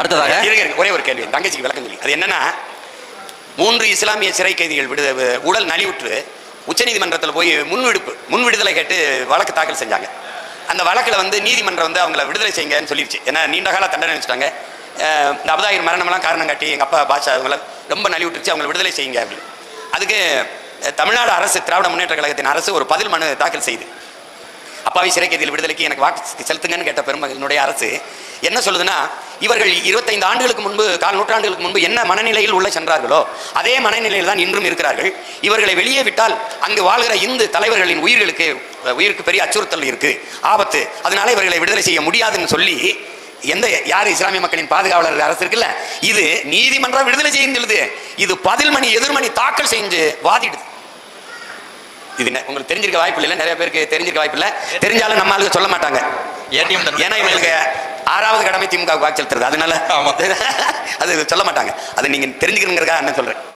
அடுத்ததாக இருங்க, ஒரே ஒரு கேள்வி தங்கச்சிக்கு விளக்கம் சொல்லி. அது என்னன்னா மூன்று இஸ்லாமிய சிறை கைதிகள் விடு உடல் நலிவுற்று உச்சநீதிமன்றத்தில் போய் முன்விடுப்பு முன் விடுதலை கேட்டு வழக்கு தாக்கல் செஞ்சாங்க. அந்த வழக்கில் வந்து நீதிமன்றம் வந்து அவங்கள விடுதலை செய்யுங்கன்னு சொல்லிடுச்சு ஏன்னா நீண்ட கால தண்டனை வச்சுட்டாங்க. இந்த அபதாயிரம் மரணமெல்லாம் காரணம் காட்டி எங்கள் அப்பா பாஷா அவங்கள ரொம்ப நலிவுற்றுச்சு அவங்கள விடுதலை செய்யுங்க அப்படின்னு. அதுக்கு தமிழ்நாடு அரசு திராவிட முன்னேற்ற கழகத்தின் அரசு ஒரு பதில் மனு தாக்கல் செய்து. அப்பாவி சிறை கைதியில் விடுதலைக்கு எனக்கு வாக்கு செலுத்துங்கன்னு கேட்ட பெருமகனுடைய அரசு என்ன சொல்லுதுன்னா இவர்கள் இருபத்தைந்து ஆண்டுகளுக்கு முன்பு கால் நூற்றாண்டுகளுக்கு முன்பு என்ன மனநிலையில் உள்ள சென்றார்களோ அதே மனநிலையில் தான் இன்றும் இருக்கிறார்கள். இவர்களை வெளியே விட்டால் அங்கு வாழ்கிற இந்து தலைவர்களின் உயிர்களுக்கு உயிருக்கு பெரிய அச்சுறுத்தல் இருக்கு ஆபத்து. அதனால இவர்களை விடுதலை செய்ய முடியாதுன்னு சொல்லி எந்த யார் இஸ்லாமிய மக்களின் பாதுகாவலர் அரசு இருக்குல்ல இது நீதிமன்றம் விடுதலை செய்யும் சொல்லுது. இது பதில் மணி எதிர்மணி தாக்கல் செஞ்சு வாதிடுது. இது உங்களுக்கு தெரிஞ்சிருக்க வாய்ப்பு இல்லை நிறைய பேருக்கு தெரிஞ்சிருக்க வாய்ப்பு இல்லை. தெரிஞ்சாலும் நம்ம சொல்ல மாட்டாங்க. ஏன்னா இவங்களுக்கு ஆறாவது கடமை திமுக வாக்கு செலுத்துறது அதனால. அது சொல்ல மாட்டாங்க. அதை நீங்க தெரிஞ்சுக்கணுங்கிறதுக்காக என்ன சொல்றேன்.